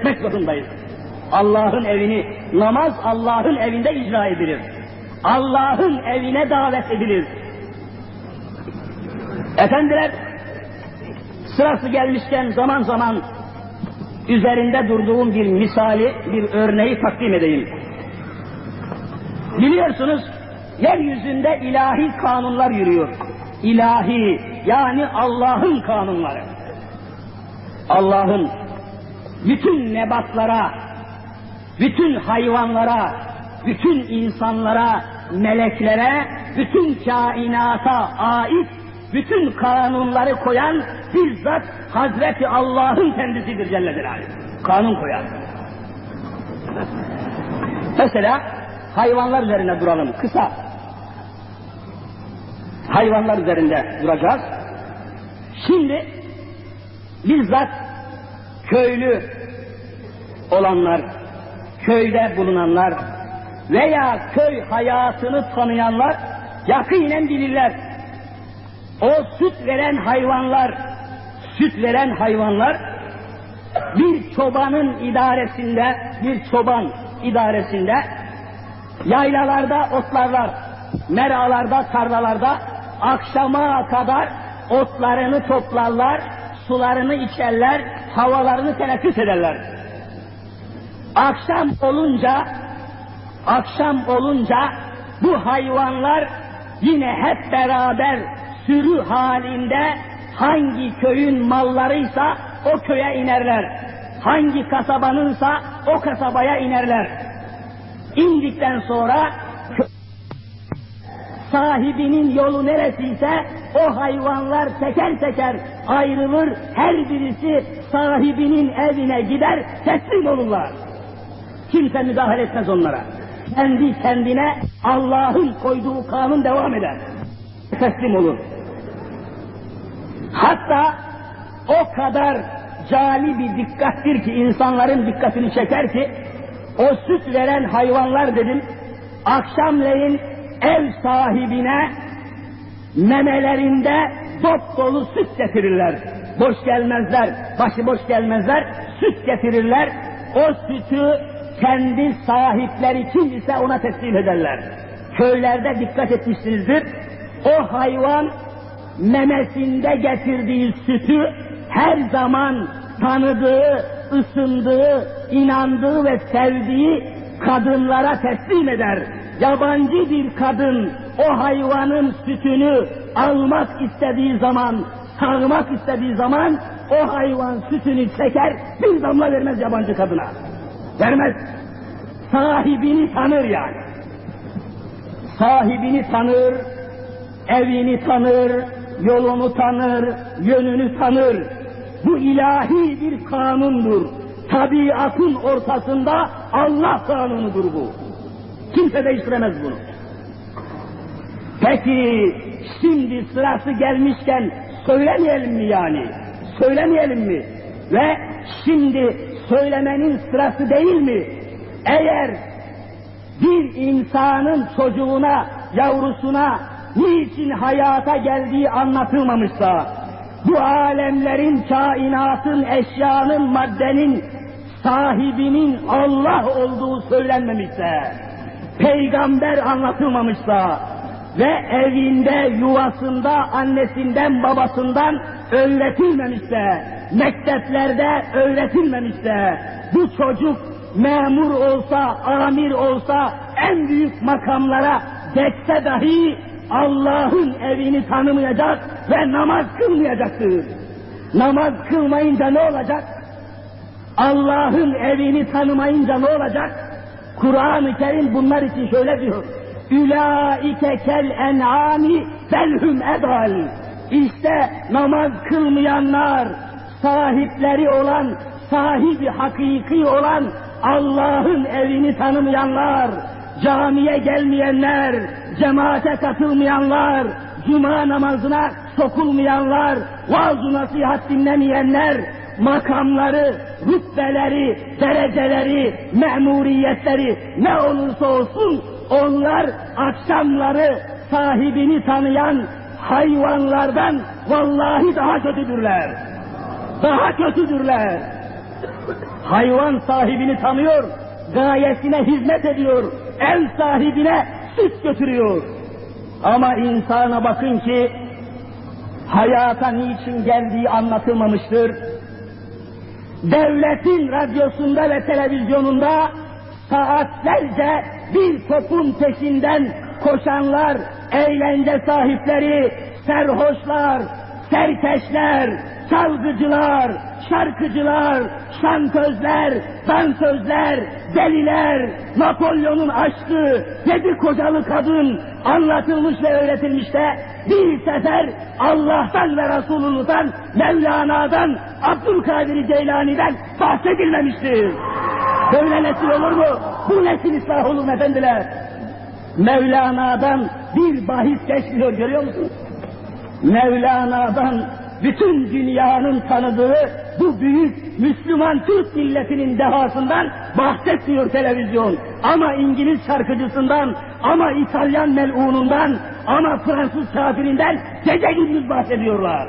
etmek zorundayız. Allah'ın evini, namaz Allah'ın evinde icra edilir. Allah'ın evine davet edilir. Efendiler, sırası gelmişken zaman zaman üzerinde durduğum bir misali, bir örneği takdim edeyim. Biliyorsunuz, yeryüzünde ilahi kanunlar yürüyor. İlahi, yani Allah'ın kanunları. Allah'ın bütün nebatlara, bütün hayvanlara, bütün insanlara, meleklere, bütün kainata ait bütün kanunları koyan bizzat Hazreti Allah'ın kendisidir Celle Celaluhu. Kanun koyan. Mesela hayvanlar üzerine duralım kısa. Hayvanlar üzerinde duracağız. Şimdi bizzat köylü olanlar, köyde bulunanlar veya köy hayatını tanıyanlar yakinen bilirler. O süt veren hayvanlar, süt veren hayvanlar bir çobanın idaresinde, bir çoban idaresinde yaylalarda otlarlar, meralarda, tarlalarda akşama kadar otlarını toplarlar, sularını içerler, havalarını teneffüs ederler. Akşam olunca, akşam olunca bu hayvanlar yine hep beraber sürü halinde hangi köyün mallarıysa o köye inerler. Hangi kasabanınsa o kasabaya inerler. İndikten sonra sahibinin yolu neresiyse o hayvanlar teker teker ayrılır, her birisi sahibinin evine gider, teslim olurlar. Kimse müdahale etmez onlara. Kendi kendine Allah'ın koyduğu kanun devam eder. Teslim olur. Hatta o kadar cali bir dikkattir ki insanların dikkatini çeker ki o süt veren hayvanlar dedim akşamleyin ev sahibine memelerinde dop dolu süt getirirler. Boş gelmezler, başı boş gelmezler, süt getirirler. O sütü kendi sahipleri kim ise ona teslim ederler. Köylerde dikkat etmişsinizdir. O hayvan memesinde getirdiği sütü her zaman tanıdığı, ısındığı, inandığı ve sevdiği kadınlara teslim eder. Yabancı bir kadın o hayvanın sütünü almak istediği zaman, sağmak istediği zaman o hayvan sütünü çeker, bir damla vermez yabancı kadına. Vermez. Sahibini tanır yani. Sahibini tanır, evini tanır, yolunu tanır, yönünü tanır. Bu ilahi bir kanundur. Tabiatın ortasında Allah kanunudur bu. Kimse değiştiremez bunu. Peki şimdi sırası gelmişken söylemeyelim mi yani? Söylemeyelim mi? Ve şimdi söylemenin sırası değil mi? Eğer bir insanın çocuğuna, yavrusuna niçin hayata geldiği anlatılmamışsa, bu alemlerin, kainatın, eşyanın, maddenin sahibinin Allah olduğu söylenmemişse, peygamber anlatılmamışsa ve evinde, yuvasında, annesinden, babasından öğretilmemişse, mekteplerde öğretilmemişse, bu çocuk memur olsa, amir olsa, en büyük makamlara geçse dahi Allah'ın evini tanımayacak ve namaz kılmayacaktır. Namaz kılmayınca ne olacak? Allah'ın evini tanımayınca ne olacak? Kur'an-ı Kerim bunlar için şöyle diyor. Ülaike kel en'ami belhum edal. İşte namaz kılmayanlar, sahipleri olan, sahibi hakiki olan Allah'ın evini tanımayanlar, camiye gelmeyenler, cemaate katılmayanlar, cuma namazına sokulmayanlar, vaaz nasihat dinlemeyenler, makamları, rütbeleri, dereceleri, memuriyetleri ne olursa olsun onlar akşamları sahibini tanıyan hayvanlardan vallahi daha kötüdürler. Daha kötüdürler. Hayvan sahibini tanıyor, gayesine hizmet ediyor, ev sahibine süt götürüyor. Ama insana bakın ki hayata niçin geldiği anlatılmamıştır. Devletin radyosunda ve televizyonunda saatlerce bir topun peşinden koşanlar, eğlence sahipleri, serhoşlar, serkeşler, çalgıcılar, şarkıcılar, şantözler, dansözler, deliler, Napolyon'un aşkı, yedi kocalı kadın anlatılmış ve öğretilmiş de bir sefer Allah'tan ve Resulullah'tan, Mevlana'dan, Abdülkadir Geylani'den bahsedilmemiştir. Böyle nesil olur mu? Bu nesil ıslah olur efendiler. Mevlana'dan bir bahis geçmiyor görüyor musunuz? Mevlana'dan bütün dünyanın tanıdığı bu büyük Müslüman Türk milletinin dehasından bahsetmiyor televizyon. Ama İngiliz şarkıcısından, ama İtalyan melunundan, ama Fransız kafirinden gece gündüz bahsediyorlar.